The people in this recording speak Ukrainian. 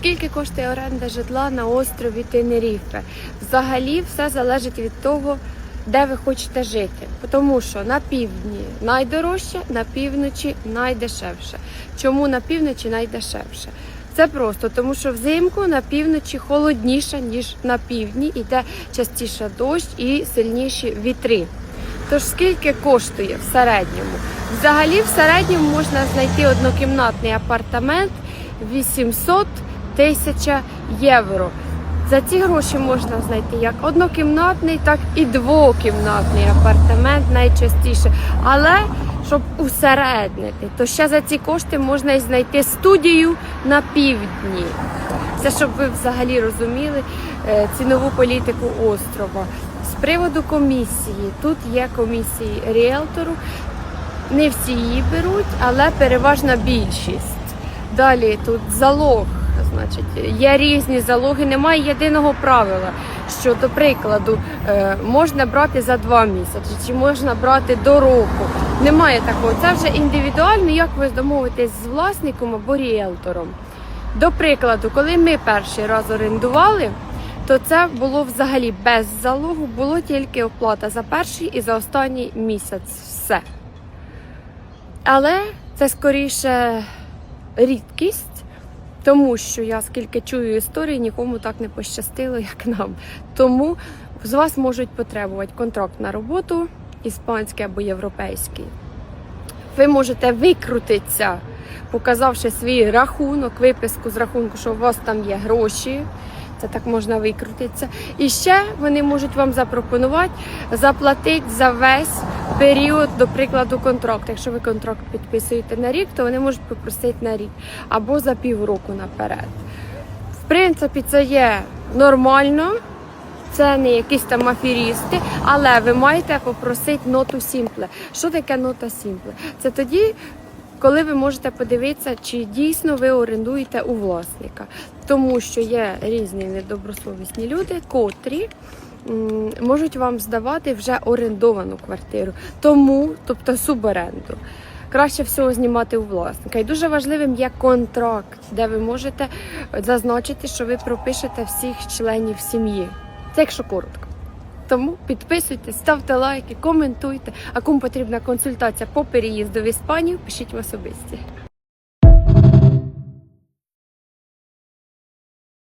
Скільки коштує оренда житла на острові Тенеріфе? Взагалі все залежить від того, де ви хочете жити. Тому що на півдні найдорожче, на півночі найдешевше. Чому на півночі найдешевше? Це просто тому, що взимку на півночі холодніше, ніж на півдні, іде частіше дощ і сильніші вітри. Тож скільки коштує в середньому? Взагалі, в середньому можна знайти однокімнатний апартамент 800 тисяч євро. За ці гроші можна знайти як однокімнатний, так і двокімнатний апартамент найчастіше. Але щоб усереднити, то ще за ці кошти можна і знайти студію на півдні. Це щоб ви взагалі розуміли е, цінову політику острова. З приводу комісії, тут є комісії ріелтору. Не всі її беруть, але переважна більшість. Далі тут залог. Значить, є різні залоги, немає єдиного правила. Що, до прикладу, е, можна брати за два місяці, чи можна брати до року. Немає такого. Це вже індивідуально, як ви домовитесь з власником або ріелтором. До прикладу, коли ми перший раз орендували, то це було взагалі без залогу, було тільки оплата за перший і за останній місяць. Все. Але це скоріше рідкість, тому що я скільки чую історії, нікому так не пощастило, як нам. Тому з вас можуть потребувати контракт на роботу, іспанський або європейський. Ви можете викрутитися, показавши свій рахунок, виписку з рахунку, що у вас там є гроші. Це так можна викрутитися. І ще вони можуть вам запропонувати заплатити за весь період, до прикладу, контракту. Якщо ви контракт підписуєте на рік, то вони можуть попросити на рік або за півроку наперед. В принципі, це є нормально. Це не якісь там аферісти, але ви маєте попросити ноту Сімпле. Що таке нота Сімпле? Це тоді, коли ви можете подивитися, чи дійсно ви орендуєте у власника. Тому що є різні недобросовісні люди, котрі можуть вам здавати вже орендовану квартиру. Тому, тобто суборенду. Краще всього знімати у власника. І дуже важливим є контракт, де ви можете зазначити, що ви пропишете всіх членів сім'ї. Це якщо коротко. Тому підписуйтесь, ставте лайки, коментуйте. А кому потрібна консультація по переїзду в Іспанію, пишіть в особисті.